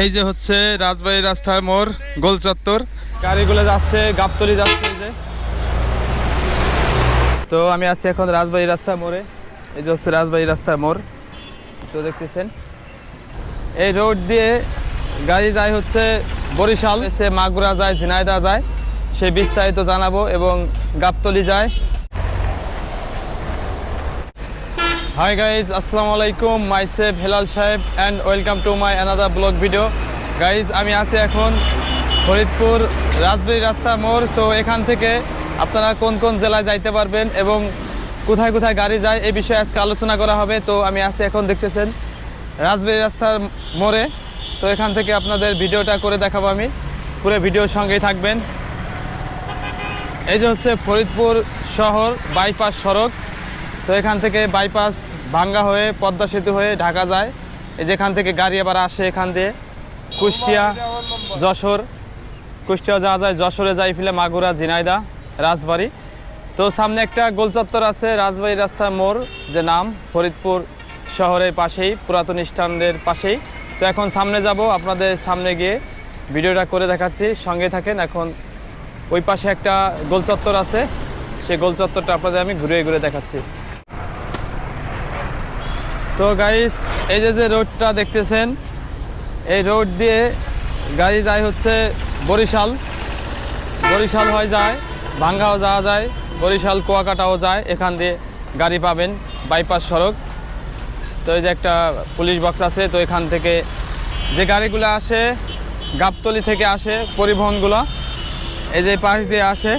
এই যে হচ্ছে রাজবাড়ি রাস্তার মোড়, গোল চত্বর। গাড়িগুলো যাচ্ছে, গাবতলি যাচ্ছে যে। তো আমি আছি এখন রাজবাড়ি রাস্তার মোড়ে। এই যে হচ্ছে রাজবাড়ি রাস্তার মোড়। তো দেখতেছেন। এই রোড দিয়ে গাড়ি যায় হচ্ছে বরিশাল সে মাগুরা যায় ঝিনাইদা যায়। সে বিস্তারিত জানাব এবং গাবতলি যায়। হাই গাইজ আসসালামু আলাইকুম myself Helal Saheb and welcome to my another blog video guys আমি আছি এখন ফরিদপুর রাজবাড়ি রাস্তা মোড়। তো এখান থেকে আপনারা কোন কোন জেলায় যাইতে পারবেন এবং কোথায় কোথায় গাড়ি যায় এই বিষয়ে আজকে আলোচনা করা হবে। তো আমি আছি এখন দেখতেছেন রাজবাড়ি রাস্তার মোড়ে। তো এখান থেকে আপনাদের ভিডিওটা করে দেখাবো আমি। পুরো ভিডিওর সঙ্গেই থাকবেন। এই যে হচ্ছে ফরিদপুর শহর, বাইপাস সড়ক। তো এখান থেকে বাইপাস ভাঙ্গা হয়ে, পদ্মা সেতু হয়ে ঢাকা যায়। যেখান থেকে গাড়ি আবার আসে এখান দিয়ে, কুষ্টিয়া, যশোর। কুষ্টিয়া যাওয়া যায়, যশোরে যাই ফেলে মাগুরা, ঝিনাইদা, রাজবাড়ি। তো সামনে একটা গোল চত্বর আছে, রাজবাড়ি রাস্তার মোড়, যে নাম ফরিদপুর শহরের পাশেই, পুরাতন স্ট্যান্ডের পাশেই। তো এখন সামনে যাব, আপনাদের সামনে গিয়ে ভিডিওটা করে দেখাচ্ছি। সঙ্গে থাকেন, এখন ওই পাশে একটা গোল চত্বর আছে। সেই গোল চত্বরটা আপনাদের আমি ঘুরে ঘুরে দেখাচ্ছি। তো গাইস এই যে যে রোডটা দেখতেছেন, এই রোড দিয়ে গাড়ি যায় হচ্ছে বরিশাল। বরিশাল হয়ে যায়, ভাঙ্গাও যাওয়া যায়, বরিশাল কুয়াকাটাও যায়, এখান দিয়ে গাড়ি পাবেন বাইপাস সড়ক। তো এই যে একটা পুলিশ বক্স আছে, তো এখান থেকে যে গাড়িগুলো আসে, গাবতলি থেকে আসে, পরিবহনগুলো, এই যে পাশ দিয়ে আসে।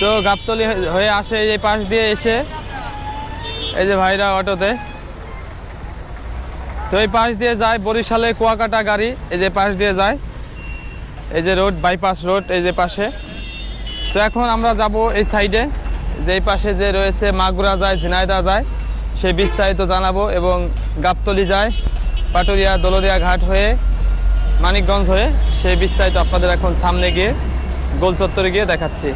তো গাবতলি হয়ে আসে, এই পাশ দিয়ে এসে এই যে ভাইরা অটোতে। তো এই পাশ দিয়ে যায় বরিশালে কুয়াকাটা গাড়ি, এই যে পাশ দিয়ে যায়। এই যে রোড, বাইপাস রোড, এই যে পাশে। তো এখন আমরা যাব এই সাইডে যে এই পাশে যে রয়েছে মাগুরা যায় ঝিনাইদা যায় সেই বিস্তারিত জানাব এবং গাবতলি যায়, পাটুরিয়া, দলদিয়া ঘাট হয়ে, মানিকগঞ্জ হয়ে সেই বিস্তারিত আপনাদের এখন সামনে গিয়ে গোল চত্বরে গিয়ে দেখাচ্ছি।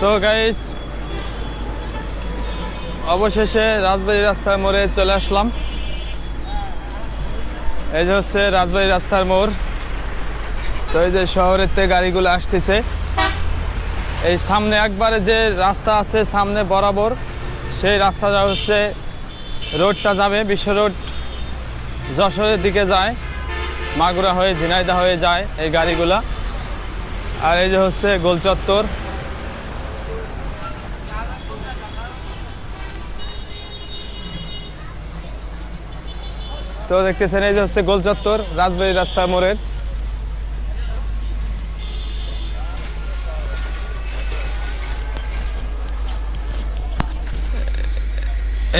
তো গাইস অবশেষে রাজবাড়ি রাস্তার মোড়ে চলে আসলাম। এই যে হচ্ছে রাজবাড়ি রাস্তার মোড়। তো এই যে শহরের থেকে গাড়িগুলো আসতেছে। এই সামনে একবারে যে রাস্তা আছে সামনে বরাবর, সেই রাস্তাটা হচ্ছে রোডটা যাবে, বিশ্ব রোড যশোরের দিকে যায়, মাগুরা হয়ে ঝিনাইদা হয়ে যায় এই গাড়িগুলা। আর এই যে হচ্ছে গোলচত্বর। তো দেখতেছেন, এই যে হচ্ছে গোল চত্বর রাজবাড়ি রাস্তা মোড়ের।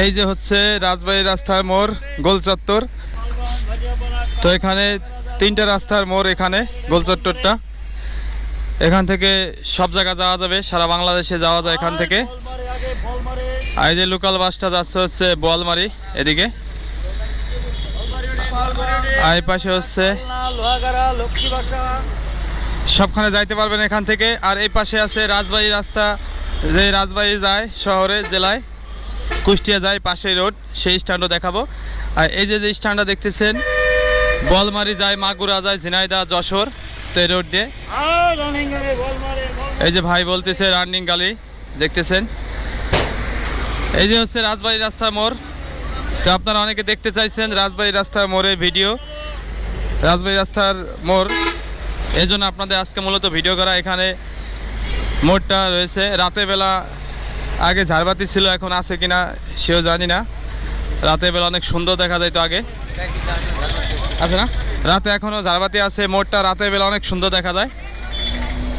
এই যে হচ্ছে রাজবাড়ি রাস্তার মোড়, গোল চত্বর। তো এখানে তিনটা রাস্তার মোড় এখানে, গোল চত্বরটা। এখান থেকে সব জায়গা যাওয়া যাবে, সারা বাংলাদেশে যাওয়া যায় এখান থেকে। আর এই যে লোকাল বাসটা যাচ্ছে হচ্ছে বোয়ালমারি, এদিকে। আর এই পাশে হচ্ছে সবখানে যাইতে পারবেন এখান থেকে। আর এই পাশে আছে রাজবাড়ি রাস্তা, যে রাজবাড়ি যায় শহরে, জেলায়, কুষ্টিয়া যায় পাশে রোড, সেই স্ট্যান্ডও দেখাবো। আর এই যে যে স্ট্যান্ডটা দেখতেছেন, বলমারি যায়, মাগুরা যায় ঝিনাইদা যশোর, তো এই রোড দিয়ে। এই যে ভাই বলতেছে, রানিং গালি, দেখতেছেন? এই যে হচ্ছে রাজবাড়ি রাস্তা মোড় তো আপনারা অনেকে দেখতে চাইছেন রাজবাড়ি রাস্তার মোড়ের ভিডিও, রাজবাড়ি রাস্তার মোড়। এই জন্য আপনাদের আজকে মূলত ভিডিও করা। এখানে মোড়টা রয়েছে। রাতের বেলা আগে ঝাড়বাতি ছিল, এখন আছে কিনা সেও জানি না। রাতের বেলা অনেক সুন্দর দেখা যায় তো আগে। আছে না? রাতে এখনও ঝাড়বাতি আছে, মোড়টা রাতের বেলা অনেক সুন্দর দেখা যায়।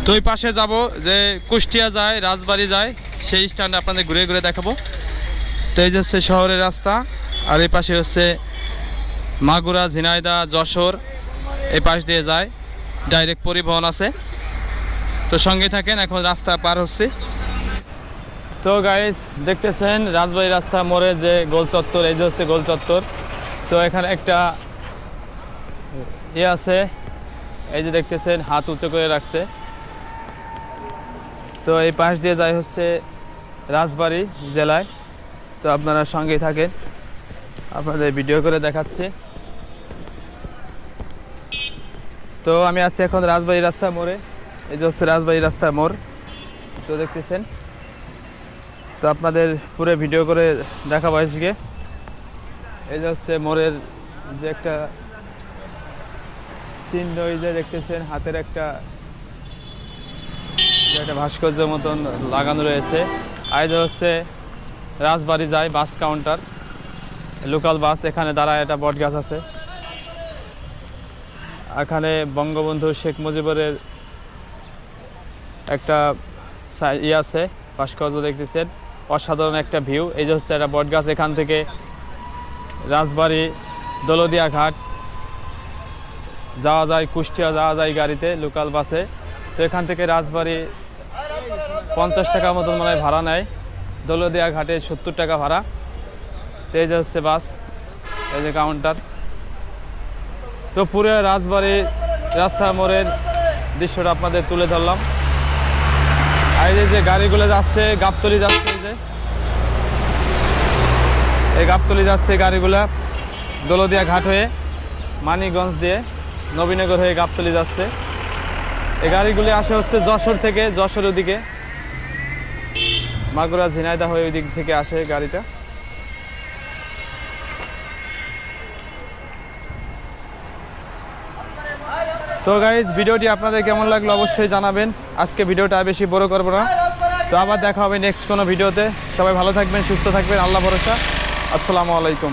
তো ওই পাশে যাব, যে কুষ্টিয়া যায়, রাজবাড়ি যায়, সেই স্ট্যান্ডে আপনাদের ঘুরে ঘুরে দেখাবো। তো এই যে শহরের রাস্তা। আর এই পাশে হচ্ছে মাগুরা, ঝিনাইদা, যশোর, এই পাশ দিয়ে যায়। ডাইরেক্ট পরিবহন আছে। তো সঙ্গে থাকেন, এখন রাস্তা পার হচ্ছে। তো গাইস দেখতেছেন, রাজবাড়ি রাস্তা মোড়ে যে গোল চত্বর, এই যে হচ্ছে গোল চত্বর। তো এখানে একটা ইয়ে আছে। এই যে দেখতেছেন, হাত উঁচু করে রাখছে। তো এই পাশ দিয়ে যায় হচ্ছে রাজবাড়ি জেলায়। তো আপনারা সঙ্গেই থাকেন। আপনাদের ভিডিও করে দেখাচ্ছে। তো আমি আছি এখন রাজবাড়ি রাস্তা মোড়ে। এই যে হচ্ছে রাজবাড়ি রাস্তা মোড়। তো দেখতেছেন। তো আপনাদের পুরো ভিডিও করে দেখাবো আজকে। এই যে হচ্ছে মোড়ের যে একটা চিহ্ন ওই যে দেখতেছেন, হাতের একটা একটা ভাস্কর্য মতন লাগানো রয়েছে। আর হচ্ছে রাজবাড়ি যায় বাস কাউন্টার লোকাল বাস এখানে দাঁড়ায়, একটা বট গাছ আছে। এখানে বঙ্গবন্ধু শেখ মুজিবুরের একটা সাই- ই আছে, ভাস্কর্য দেখতেছেন। অসাধারণ একটা ভিউ। এই যে হচ্ছে একটা বট গাছ, এখান থেকে রাজবাড়ি, দলদিয়া ঘাট। যাওয়া যায়, কুষ্টিয়া যাওয়া যায় গাড়িতে, লোকাল বাসে। তো এখান থেকে রাজবাড়ি পঞ্চাশ টাকা মতন মনে ভাড়া নেয়। দলদিয়া ঘাটে সত্তর টাকা ভাড়া। তো এই যে হচ্ছে বাস, এই যে কাউন্টার তো পুরো রাজবাড়ি, রাস্তা মোড়ের দৃশ্যটা আপনাদের তুলে ধরলাম। আর এই যে গাড়িগুলো যাচ্ছে, গাবতলি যাচ্ছে এই যে। এই গাবতলি যাচ্ছে গাড়িগুলা দোলদিয়া ঘাট হয়ে, মানিকগঞ্জ দিয়ে নবীনগর হয়ে গাবতলি যাচ্ছে। এই গাড়িগুলি আসে হচ্ছে যশোর থেকে যশোর ওদিকে। মাগুরা ঝিনাইদা হয়ে ওই দিক থেকে আসে গাড়িটা। তো গাইজ ভিডিওটি আপনাদের কেমন লাগল অবশ্যই জানাবেন। আজকে ভিডিওটা বেশি বড় করব না। তো আবার দেখা হবে নেক্সট কোনো ভিডিওতে। সবাই ভালো থাকবেন, সুস্থ থাকবেন, আল্লাহ ভরসা। আসসালামু আলাইকুম।